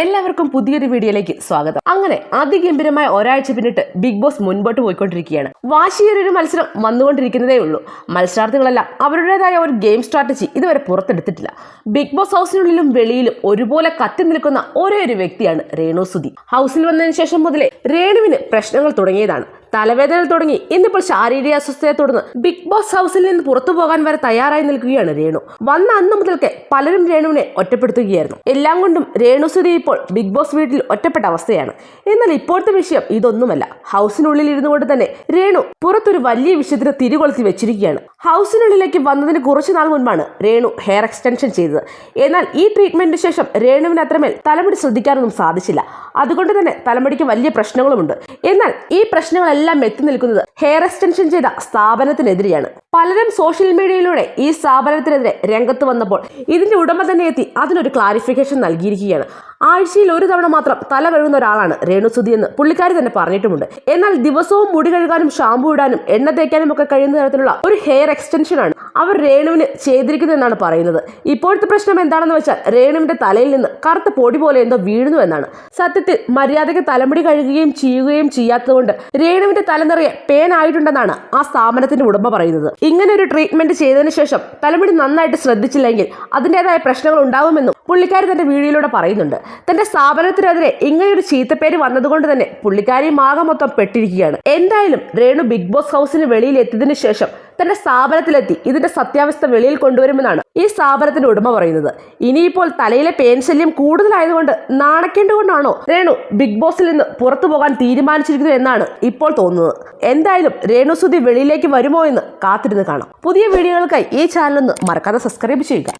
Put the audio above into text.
എല്ലാവർക്കും പുതിയൊരു വീഡിയോയിലേക്ക് സ്വാഗതം. അങ്ങനെ അതിഗംഭീരമായ ഒരാഴ്ച പിന്നിട്ട് ബിഗ് ബോസ് മുൻപോട്ട് പോയിക്കൊണ്ടിരിക്കുകയാണ്. വാശിയേറിയൊരു മത്സരം വന്നുകൊണ്ടിരിക്കുന്നതേ ഉള്ളൂ. മത്സരാർത്ഥികളെല്ലാം അവരുടേതായ ഒരു ഗെയിം സ്ട്രാറ്റജി ഇതുവരെ പുറത്തെടുത്തിട്ടില്ല. ബിഗ് ബോസ് ഹൗസിനുള്ളിലും വെളിയിലും ഒരുപോലെ കത്തി നിൽക്കുന്ന ഒരേ ഒരു വ്യക്തിയാണ് രേണു സുധി ഹൗസിൽ വന്നതിന് ശേഷം മുതലേ രേണുവിന് പ്രശ്നങ്ങൾ തുടങ്ങിയതാണ്. തലവേദന തുടങ്ങി. ഇന്നിപ്പോൾ ശാരീരിക അസ്വസ്ഥയെ തുടർന്ന് ബിഗ് ബോസ് ഹൗസിൽ നിന്ന് പുറത്തു പോകാൻ വരെ തയ്യാറായി നിൽക്കുകയാണ് രേണു. വന്ന അന്ന് മുതൽക്ക് പലരും രേണുവിനെ ഒറ്റപ്പെടുത്തുകയായിരുന്നു. എല്ലാം കൊണ്ടും രേണു സ്ഥിതി ഇപ്പോൾ ബിഗ് ബോസ് വീട്ടിൽ ഒറ്റപ്പെട്ട അവസ്ഥയാണ്. എന്നാൽ ഇപ്പോഴത്തെ വിഷയം ഇതൊന്നുമല്ല. ഹൗസിനുള്ളിൽ ഇരുന്നു കൊണ്ട് തന്നെ രേണു പുറത്തൊരു വലിയ വിഷയത്തിന് തിരികൊളുത്തി വെച്ചിരിക്കുകയാണ്. ഹൗസിനുള്ളിലേക്ക് വന്നതിന് കുറച്ചു നാൾ മുൻപാണ് രേണു ഹെയർ എക്സ്റ്റൻഷൻ ചെയ്തത്. എന്നാൽ ഈ ട്രീറ്റ്മെന്റിന് ശേഷം രേണുവിന് അത്രമേൽ തലമുടി ശ്രദ്ധിക്കാനൊന്നും സാധിച്ചില്ല. അതുകൊണ്ട് തന്നെ തലമുടിക്ക് വലിയ പ്രശ്നങ്ങളുമുണ്ട്. എന്നാൽ ഈ പ്രശ്നങ്ങളെല്ലാം എത്തി നിൽക്കുന്നത് ഹെയർ എക്സ്റ്റൻഷൻ ചെയ്ത സ്ഥാപനത്തിനെതിരെയാണ്. പലരും സോഷ്യൽ മീഡിയയിലൂടെ ഈ സ്ഥാപനത്തിനെതിരെ രംഗത്ത് വന്നപ്പോൾ ഇതിന്റെ ഉടമ തന്നെ എത്തി അതിനൊരു ക്ലാരിഫിക്കേഷൻ നൽകിയിരിക്കുകയാണ്. ആഴ്ചയിൽ ഒരു തവണ മാത്രം തല കഴുകുന്ന ഒരാളാണ് രേണുസുതി എന്ന് പുള്ളിക്കാരി തന്നെ പറഞ്ഞിട്ടുമുണ്ട്. എന്നാൽ ദിവസവും മുടി കഴുകാനും ഷാമ്പു ഇടാനും എണ്ണ തേക്കാനും ഒക്കെ കഴിയുന്ന തരത്തിലുള്ള ഒരു ഹെയർ എക്സ്റ്റൻഷൻ ആണ്. അവർ രേണുവിന് ചെയ്തിരിക്കുന്നു എന്നാണ് പറയുന്നത്. ഇപ്പോഴത്തെ പ്രശ്നം എന്താണെന്ന് വെച്ചാൽ രേണുവിന്റെ തലയിൽ നിന്ന് കറുത്ത പൊടി പോലെ എന്തോ വീഴുന്നു എന്നാണ്. സത്യത്തിൽ മര്യാദയ്ക്ക് തലമുടി കഴുകുകയും ചെയ്യുകയും ചെയ്യാത്തതുകൊണ്ട് രേണുവിന്റെ തല നിറയെ പേൻ ആയിട്ടുണ്ടെന്നാണ് ആ സ്ഥാപനത്തിന്റെ ഉടമ പറയുന്നത്. ഇങ്ങനെ ഒരു ട്രീറ്റ്മെന്റ് ചെയ്തതിനു ശേഷം തലമുടി നന്നായിട്ട് ശ്രദ്ധിച്ചില്ലെങ്കിൽ അതിന്റെതായ പ്രശ്നങ്ങൾ ഉണ്ടാകുമെന്നും പുള്ളിക്കാരി തന്റെ വീഡിയോയിലൂടെ പറയുന്നുണ്ട്. തന്റെ സ്ഥാപനത്തിനെതിരെ ഇങ്ങനെയൊരു ചീത്തപ്പേര് വന്നതുകൊണ്ട് തന്നെ പുള്ളിക്കാരി മാകം മൊത്തം പെട്ടിരിക്കുകയാണ്. എന്തായാലും രേണു ബിഗ് ബോസ് ഹൗസിന് വെളിയിൽ എത്തിയതിനു ശേഷം തന്റെ സ്ഥാപനത്തിലെത്തി ഇതിന്റെ സത്യാവസ്ഥ വെളിയിൽ കൊണ്ടുവരുമെന്നാണ് ഈ സ്ഥാപനത്തിന്റെ ഉടമ പറയുന്നത്. ഇനിയിപ്പോൾ തലയിലെ പേൻ ശല്യം കൂടുതലായതുകൊണ്ട് നാണക്കേണ്ടുകൊണ്ടാണോ രേണു ബിഗ് ബോസിൽ നിന്ന് പുറത്തു പോകാൻ തീരുമാനിച്ചിരിക്കുന്നു എന്നാണ് ഇപ്പോൾ തോന്നുന്നത്. എന്തായാലും രേണു സുധി വെളിയിലേക്ക് വരുമോ എന്ന് കാത്തിരുന്ന് കാണാം. പുതിയ വീഡിയോകൾക്കായി ഈ ചാനൽ ഒന്ന് മറക്കാതെ സബ്സ്ക്രൈബ് ചെയ്യുക.